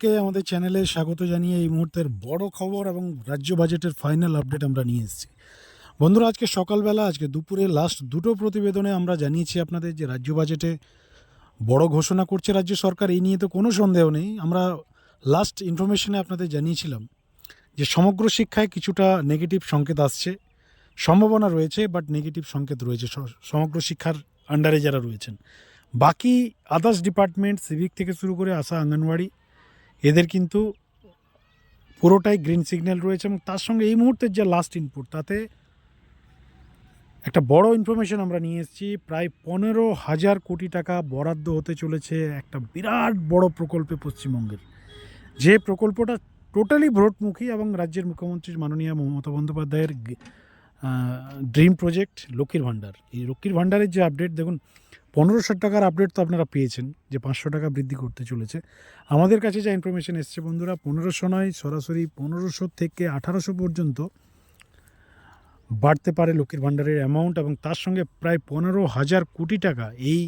কে আমাদের চ্যানেলে স্বাগত জানিয়ে এই মুহূর্তের বড় খবর এবং রাজ্য বাজেটের ফাইনাল আপডেট আমরা নিয়ে এসেছি। বন্ধুরা, আজকে সকালবেলা, আজকে দুপুরে লাস্ট দুটো প্রতিবেদনে আমরা জানিয়েছি আপনাদের যে রাজ্য বাজেটে বড় ঘোষণা করছে রাজ্য সরকার, এই নিয়ে তো কোনো সন্দেহ নেই। আমরা লাস্ট ইনফরমেশনে আপনাদের জানিয়েছিলাম যে সমগ্র শিক্ষায় কিছুটা নেগেটিভ সংকেত আসছে। সম্ভাবনা রয়েছে বাট নেগেটিভ সংকেত রয়েছে। সমগ্র শিক্ষার আন্ডারে যারা রয়েছেন। বাকি আদার্স ডিপার্টমেন্ট সিভিক থেকে শুরু করে আশা আঙ্গনওয়াড়ি এদের কিন্তু পুরোটাই গ্রিন সিগন্যাল রয়েছে এবং তার সঙ্গে এই মুহূর্তের যে লাস্ট ইনপুট তাতে একটা বড় ইনফরমেশন আমরা নিয়ে এসেছি। প্রায় পনেরো হাজার কোটি টাকা বরাদ্দ হতে চলেছে একটা বিরাট বড় প্রকল্পে পশ্চিমবঙ্গের। যে প্রকল্পটা টোটালি ভোটমুখী এবং রাজ্যের মুখ্যমন্ত্রী মাননীয় মমতা বন্দ্যোপাধ্যায়ের ড্রিম প্রজেক্ট লক্ষ্মীর ভাণ্ডার। এই লক্ষ্মীর ভাণ্ডারের যে আপডেট দেখুন পনেরোশো টাকার আপডেট তো আপনারা পেয়েছেন যে পাঁচশো টাকা বৃদ্ধি করতে চলেছে। আমাদের কাছে যা ইনফরমেশন এসছে বন্ধুরা, পনেরোশো নয়, সরাসরি পনেরোশো থেকে আঠারোশো পর্যন্ত বাড়তে পারে লক্ষ্মীর ভাণ্ডারের অ্যামাউন্ট এবং তার সঙ্গে প্রায় পনেরো হাজার কোটি টাকা এই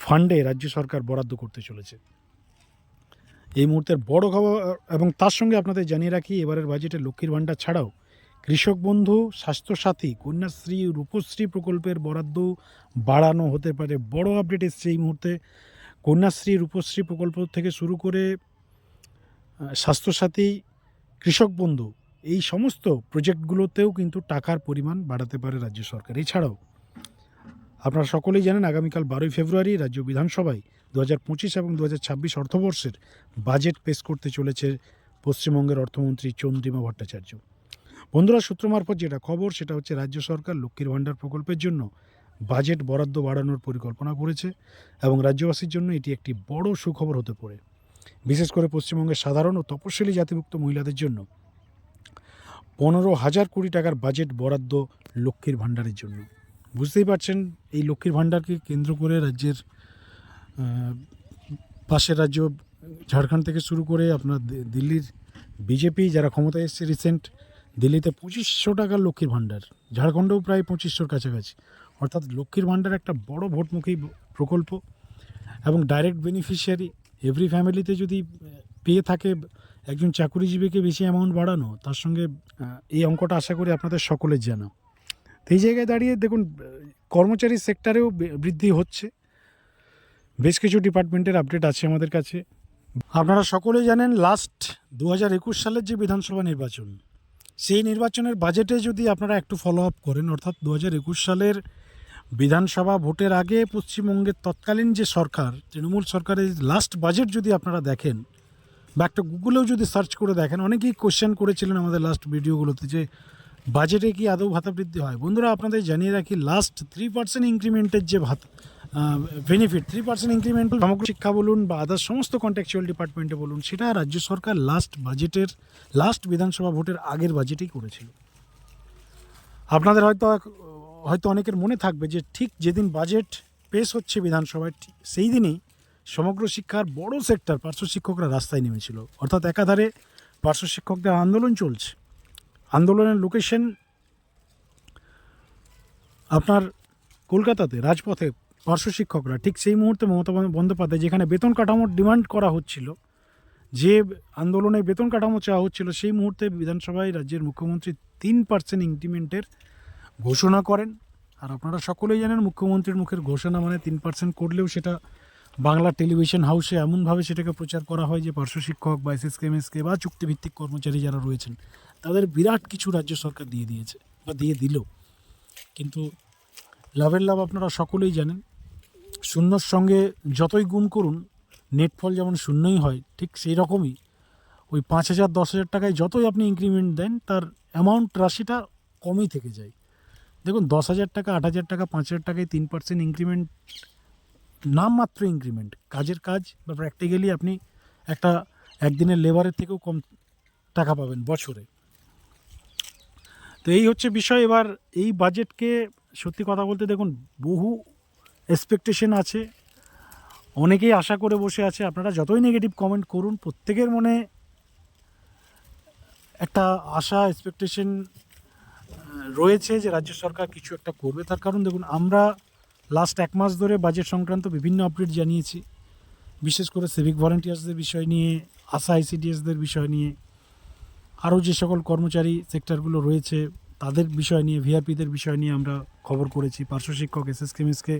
ফান্ডে রাজ্য সরকার বরাদ্দ করতে চলেছে। এই মুহূর্তের বড় খবর, এবং তার সঙ্গে আপনাদের জানিয়ে রাখি, এবারের বাজেটে লক্ষ্মীর ভাণ্ডার ছাড়াও কৃষক বন্ধু, স্বাস্থ্যসাথী, কন্যাশ্রী, রূপশ্রী প্রকল্পের বরাদ্দ বাড়ানো হতে পারে। বড় আপডেট এসছে এই মুহূর্তে। কন্যাশ্রী, রূপশ্রী প্রকল্প থেকে শুরু করে স্বাস্থ্যসাথী, কৃষক বন্ধু, এই সমস্ত প্রজেক্টগুলোতেও কিন্তু টাকার পরিমাণ বাড়াতে পারে রাজ্য সরকার। এছাড়াও, আপনারা সকলেই জানেন, আগামীকাল বারোই ফেব্রুয়ারি রাজ্য বিধানসভায় দু হাজার পঁচিশ এবং দু হাজার ছাব্বিশ অর্থবর্ষের বাজেট পেশ করতে চলেছে পশ্চিমবঙ্গের অর্থমন্ত্রী চন্দ্রিমা ভট্টাচার্য। বন্ধুরা, সূত্র মারফত যেটা খবর, সেটা হচ্ছে রাজ্য সরকার লক্ষ্মীর ভাণ্ডার প্রকল্পের জন্য বাজেট বরাদ্দ বাড়ানোর পরিকল্পনা করেছে এবং রাজ্যবাসীর জন্য এটি একটি বড় সুখবর হতে পারে। বিশেষ করে পশ্চিমবঙ্গের সাধারণ ও তপশিলি জাতিভুক্ত মহিলাদের জন্য পনেরো হাজার কোটি টাকার বাজেট বরাদ্দ লক্ষ্মীর ভাণ্ডারের জন্য। বুঝতেই পারছেন, এই লক্ষ্মীর ভাণ্ডারকে কেন্দ্র করে রাজ্যের পাশের রাজ্য ঝাড়খণ্ড থেকে শুরু করে আপনার দিল্লির বিজেপি যারা ক্ষমতায় এসছে রিসেন্ট দিল্লিতে পঁচিশশো টাকার লক্ষ্মীর ভাণ্ডার, ঝাড়খণ্ডেও প্রায় পঁচিশশোর কাছাকাছি। অর্থাৎ লক্ষ্মীর ভাণ্ডার একটা বড় ভোটমুখী প্রকল্প এবং ডাইরেক্ট বেনিফিশিয়ারি এভরি ফ্যামিলিতে যদি পেয়ে থাকে একজন চাকুরিজীবীকে বেশি অ্যামাউন্ট বাড়ানো, তার সঙ্গে এই অঙ্কটা আশা করি আপনাদের সকলের জানা। তো এই জায়গায় দাঁড়িয়ে দেখুন কর্মচারী সেক্টরেও বৃদ্ধি হচ্ছে। বেশ কিছু ডিপার্টমেন্টের আপডেট আছে আমাদের কাছে। আপনারা সকলেই জানেন লাস্ট দু হাজার একুশ সালের যে বিধানসভা নির্বাচন সেই নির্বাচনের বাজেটে যদি আপনারা একটু ফলো আপ করেন, অর্থাৎ দু হাজার একুশ সালের বিধানসভা ভোটের আগে পশ্চিমবঙ্গের তৎকালীন যে সরকার, তৃণমূল সরকারের লাস্ট বাজেট যদি আপনারা দেখেন, বা একটা গুগলেও যদি সার্চ করে দেখেন, অনেকেই কোশ্চেন করেছিলেন আমাদের লাস্ট ভিডিওগুলোতে যে বাজেটে কি আদৌ ভাতা বৃদ্ধি হয়। বন্ধুরা, আপনাদের জানিয়ে রাখি লাস্ট থ্রি পার্সেন্ট ইনক্রিমেন্টের যে ভাতা বেনিফিট থ্রি পার্সেন্ট ইনক্রিমেন্ট সমগ্র শিক্ষা বলুন বা আদার সমস্ত কন্ট্যাকচুয়াল ডিপার্টমেন্টে বলুন, সেটা রাজ্য সরকার লাস্ট বাজেটের লাস্ট বিধানসভা ভোটের আগের বাজেটেই করেছিল। আপনাদের হয়তো হয়তো অনেকের মনে থাকবে যে ঠিক যেদিন বাজেট পেশ হচ্ছে বিধানসভায় সেই দিনই সমগ্র শিক্ষার বড় সেক্টর পার্শ্ব শিক্ষকরা রাস্তায় নেমেছিল। অর্থাৎ একাধারে পার্শ্ব শিক্ষকদের আন্দোলন চলছে। আন্দোলনের লোকেশন আপনার কলকাতাতে, রাজপথে পার্শ্ব শিক্ষকরা ঠিক সেই মুহূর্তে মমতা বন্দ্যোপাধ্যায় যেখানে বেতন কাঠামোর ডিমান্ড করা হচ্ছিল, যে আন্দোলনে বেতন কাঠামো চাওয়া হচ্ছিল, সেই মুহূর্তে বিধানসভায় রাজ্যের মুখ্যমন্ত্রী তিন পার্সেন্ট ইনক্রিমেন্টের ঘোষণা করেন। আর আপনারা সকলেই জানেন, মুখ্যমন্ত্রীর মুখের ঘোষণা মানে তিন পার্সেন্ট করলেও সেটা বাংলা টেলিভিশন হাউসে এমনভাবে সেটাকে প্রচার করা হয় যে পার্শ্ব শিক্ষক বা এসএসকে, এমএসকে বা চুক্তিভিত্তিক কর্মচারী যারা রয়েছেন, তাদের বিরাট কিছু রাজ্য সরকার দিয়ে দিয়েছে বা দিয়ে দিল। কিন্তু লাভের লাভ আপনারা সকলেই জানেন শূন্যর সঙ্গে যতই গুণ করুন নেট ফল যেমন শূন্যই হয়, ঠিক সেই রকমই ওই পাঁচ হাজার, দশ হাজার টাকায় যতই আপনি ইনক্রিমেন্ট দেন, তার অ্যামাউন্ট রাশিটা কমই থেকে যায়। দেখুন, দশ হাজার টাকা, আট হাজার টাকা, পাঁচ হাজার টাকায় তিন পার্সেন্ট ইনক্রিমেন্ট নামমাত্র ইনক্রিমেন্ট কাজের কাজ বা প্র্যাকটিক্যালি আপনি একটা একদিনের লেবারের থেকেও কম টাকা পাবেন বছরে। তো এই হচ্ছে বিষয়। এবার এই বাজেটকে সত্যি কথা বলতে দেখুন, বহু এক্সপেকটেশন আছে। অনেকেই আশা করে বসে আছে, আপনারা যতই নেগেটিভ কমেন্ট করুন, প্রত্যেকের মনে একটা আশা এক্সপেকটেশন রয়েছে যে রাজ্য সরকার কিছু একটা করবে। তার কারণ দেখুন, আমরা লাস্ট এক মাস ধরে বাজেট সংক্রান্ত বিভিন্ন আপডেট জানিয়েছি। বিশেষ করে সিভিক ভলেন্টিয়ার্সদের বিষয় নিয়ে, আশা আইসিডিএসদের বিষয় নিয়ে, আরও যে সকল কর্মচারী সেক্টরগুলো রয়েছে, তাদের বিষয় নিয়ে ভিআরপিদের বিষয় নিয়ে আমরা খবর করেছি। পার্শ্ব শিক্ষক এসএস কেমিসকে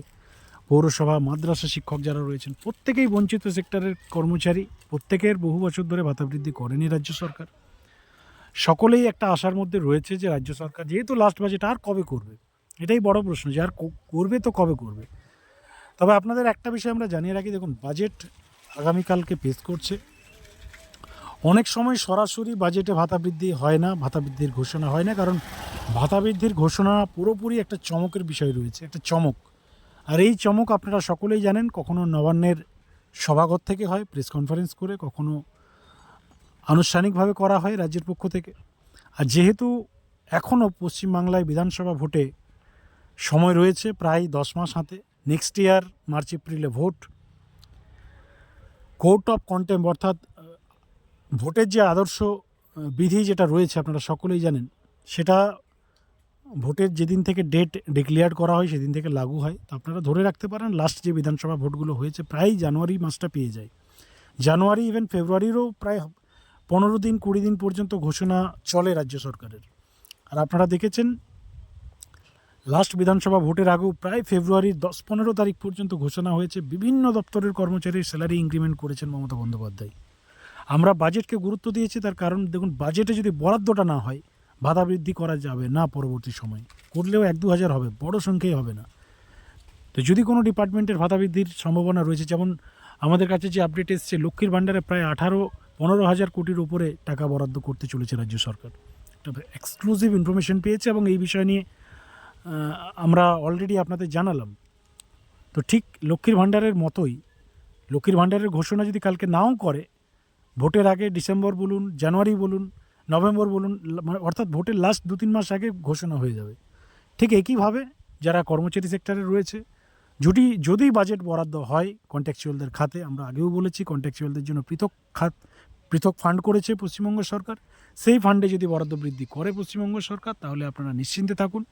পৌরসভা, মাদ্রাসা শিক্ষক যারা রয়েছেন, প্রত্যেকেই বঞ্চিত সেক্টরের কর্মচারী, প্রত্যেকের বহু বছর ধরে ভাতা বৃদ্ধি করেনি রাজ্য সরকার। সকলেই একটা আশার মধ্যে রয়েছে যে রাজ্য সরকার যেহেতু লাস্ট বাজেট আর কবে করবে? এটাই বড় প্রশ্ন যে আর করবে তো কবে করবে? তবে আপনাদের একটা বিষয় আমরা জানিয়ে রাখি, দেখুন বাজেট আগামীকালকে পেশ করছে। অনেক সময় সরাসরি বাজেটে ভাতা বৃদ্ধি হয় না, ভাতা বৃদ্ধির ঘোষণা হয় না, কারণ ভাতা বৃদ্ধির ঘোষণা পুরোপুরি একটা চমকের বিষয় রয়েছে, একটা চমক। আর এই চমক আপনারা সকলেই জানেন, কখনো নবান্নের সভাঘর থেকে হয় প্রেস কনফারেন্স করে, কখনো আনুষ্ঠানিকভাবে করা হয় রাজ্যের পক্ষ থেকে। আর যেহেতু এখনও পশ্চিমবাংলায় বিধানসভা ভোটে সময় রয়েছে প্রায় দশ মাস হাতে নেক্সট ইয়ার মার্চ এপ্রিলে ভোট কোর্ট অফ কন্টেম্প অর্থাৎ, ভোটের যে আদর্শ, বিধি যেটা রয়েছে আপনারা সকলেই জানেন, সেটা ভোটের যেদিন থেকে ডেট ডিক্লেয়ার করা হয়, সেদিন থেকে লাগু হয়। তো আপনারা ধরে রাখতে পারেন লাস্ট যে বিধানসভা ভোটগুলো হয়েছে প্রায় জানুয়ারি মাসটা পেয়ে যায়। জানুয়ারি ইভেন ফেব্রুয়ারিরও প্রায় পনেরো দিন, কুড়ি দিন পর্যন্ত ঘোষণা চলে রাজ্য সরকারের। আর আপনারা দেখেছেন লাস্ট বিধানসভা ভোটের আগেও প্রায় ফেব্রুয়ারির দশ পনেরো তারিখ পর্যন্ত ঘোষণা হয়েছে, বিভিন্ন দপ্তরের কর্মচারীর স্যালারি ইনক্রিমেন্ট করেছেন মমতা বন্দ্যোপাধ্যায়। আমরা বাজেটকে গুরুত্ব দিয়েছি, তার কারণ দেখুন বাজেটে যদি বরাদ্দটা না হয় বাধা বৃদ্ধি করা যাবে না পরবর্তী সময়ে। করলেও এক দু হাজার হবে, বড় সংখ্যাই হবে না। তো যদি কোনো ডিপার্টমেন্টের ভাতা বৃদ্ধির সম্ভাবনা রয়েছে, যেমন আমাদের কাছে যে আপডেট এসছে, লক্ষ্মীর ভাণ্ডারে প্রায় আঠারো, পনেরো হাজার কোটির উপরে টাকা বরাদ্দ করতে চলেছে রাজ্য সরকার। একটা এক্সক্লুসিভ ইনফরমেশন পেয়েছে এবং এই বিষয় নিয়ে আমরা অলরেডি আপনাদের জানালাম। তো ঠিক লক্ষ্মীর ভাণ্ডারের মতোই, লক্ষ্মীর ভাণ্ডারের ঘোষণা যদি কালকে নাও করে, ভোটের আগে ডিসেম্বর বলুন, জানুয়ারি বলুন নভেম্বর বলুন মানে অর্থাৎ ভোটের লাস্ট দু তিন মাস আগে ঘোষণা হয়ে যাবে। ঠিক একইভাবে যারা কর্মচারী সেক্টরে রয়েছে, যদি যদি বাজেট বরাদ্দ হয় কন্ট্যাকচুয়ালদের খাতে, আমরা আগেও বলেছি কন্ট্যাকচুয়ালদের জন্য পৃথক খাত, পৃথক ফান্ড করেছে পশ্চিমবঙ্গ সরকার। সেই ফান্ডে যদি বরাদ্দ বৃদ্ধি করে পশ্চিমবঙ্গ সরকার, তাহলে আপনারা নিশ্চিন্তে থাকুন।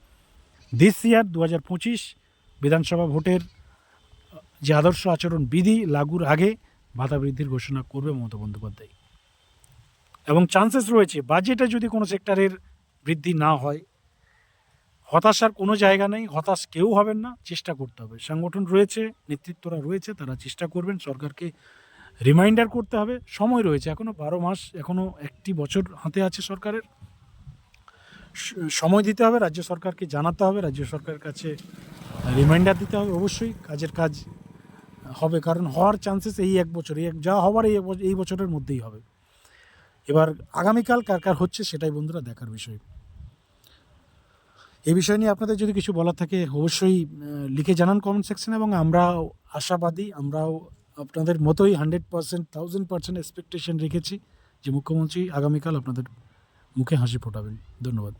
দিস ইয়ার দু হাজার পঁচিশ, বিধানসভা ভোটের যে আদর্শ আচরণ বিধি লাগুর আগে ভাতা বৃদ্ধির ঘোষণা করবে মমতা বন্দ্যোপাধ্যায়। এবং চান্সেস রয়েছে বাজেটে যদি কোনো সেক্টরের বৃদ্ধি না হয়, হতাশার কোনো জায়গা নেই, হতাশ কেউ হবেন না, চেষ্টা করতে হবে। সংগঠন রয়েছে, নেতৃত্বরা রয়েছে, তারা চেষ্টা করবেন, সরকারকে রিমাইন্ডার করতে হবে। সময় রয়েছে এখনও বারো মাস এখনও একটি বছর হাতে আছে সরকারের। সময় দিতে হবে, রাজ্য সরকারকে জানাতে হবে, রাজ্য সরকারের কাছে রিমাইন্ডার দিতে হবে অবশ্যই, কাজের কাজ হবে, কারণ হওয়ার চান্সেস এই এক বছর, এই এক- যা হওয়ার এই এই বছরের মধ্যেই হবে। এবার আগামীকাল কার কার হচ্ছে সেটাই বন্ধুরা দেখার বিষয়। এই বিষয় নিয়ে আপনাদের যদি কিছু বলার থাকে, অবশ্যই লিখে জানান কমেন্ট সেকশনে এবং আমরা আশাবাদী, আমরাও আপনাদের মতোই hundred percent thousand percent expectation রেখেছি যে মুখ্যমন্ত্রী আগামীকাল আপনাদের মুখে হাসি ফোটাবেন। ধন্যবাদ।